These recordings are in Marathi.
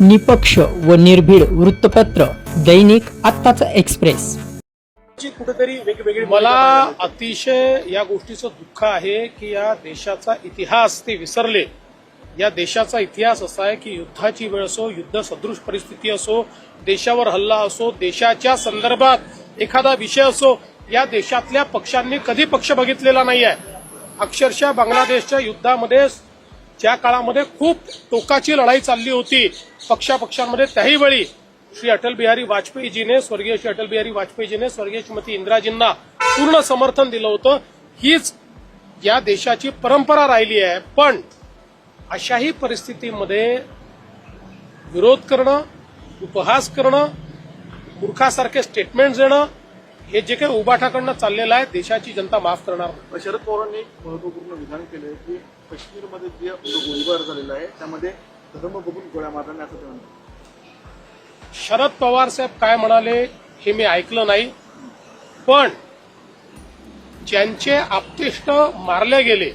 निपक्ष व निर्भीड वृत्तपत्र दैनिक आत्ताचा एक्सप्रेस. कुठेतरी वेगवेगळी मला अतिशय या गोष्टीचं दुःख आहे की या देशाचा इतिहास ते विसरले. या देशाचा इतिहास असा आहे की युद्धाची वेळ असो युद्ध सदृश परिस्थिती असो देशावर हल्ला असो देशाच्या संदर्भात एखादा विषय असो या देशातल्या पक्षांनी कधी पक्ष बघितलेला नाही आहे अक्षरशः बांगलादेशच्या युद्धामध्ये ज्या काळामध्ये खूप टोकाची लढाई चालली होती पक्षापक्षांमध्ये त्याही वेळी श्री अटल बिहारी वाजपेयीजीने स्वर्गीय श्री अटल बिहारी वाजपेयीजीने स्वर्गीय श्रीमती इंदिराजींना पूर्ण समर्थन दिलं होतं. हीच या देशाची परंपरा राहिली आहे. पण अशाही परिस्थितीमध्ये विरोध करणं उपहास करणं मूर्खासारखे स्टेटमेंट देणं हे जे काही उबाठाकडनं चाललेलं आहे देशाची जनता माफ करणार नाही. शरद पवारांनी एक महत्त्वपूर्ण विधान केलंय की काश्मीरमध्ये जे जो गोळीबार झालेला आहे त्यामध्ये धर्म बघून गोळ्या मारल्याने असं ते म्हणतात. शरद पवार साहेब काय म्हणाले हे मी ऐकलं नाही. पण ज्यांचे आपतिष्ट मारले गेले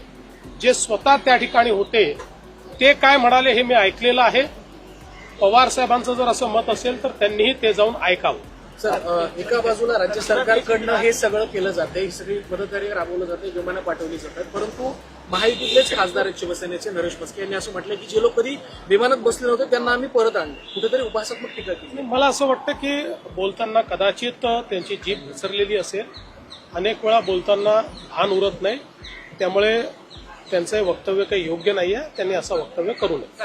जे स्वतः त्या ठिकाणी होते ते काय म्हणाले हे मी ऐकलेलं आहे. पवार साहेबांचं जर असं मत असेल तर त्यांनीही ते जाऊन ऐकावं. सर एका बाजूला राज्य सरकारकडनं हे सगळं केलं जातंय ही सगळी मदतकार्य राबवलं जाते विमानं पाठवली जातात. परंतु महायुतीतलेच खासदार आहेत शिवसेनेचे नरेश मस्के यांनी असं म्हटलं की जे लोक कधी विमानात बसले नव्हते त्यांना आम्ही परत आणले. कुठेतरी उपासात्मक टीका केली. आणि मला असं वाटतं की बोलताना कदाचित त्यांची जीभ घसरलेली असेल. अनेक वेळा बोलताना भान उरत नाही. त्यामुळे त्यांचं वक्तव्य काही योग्य नाही आहे त्यांनी असं वक्तव्य करू नये.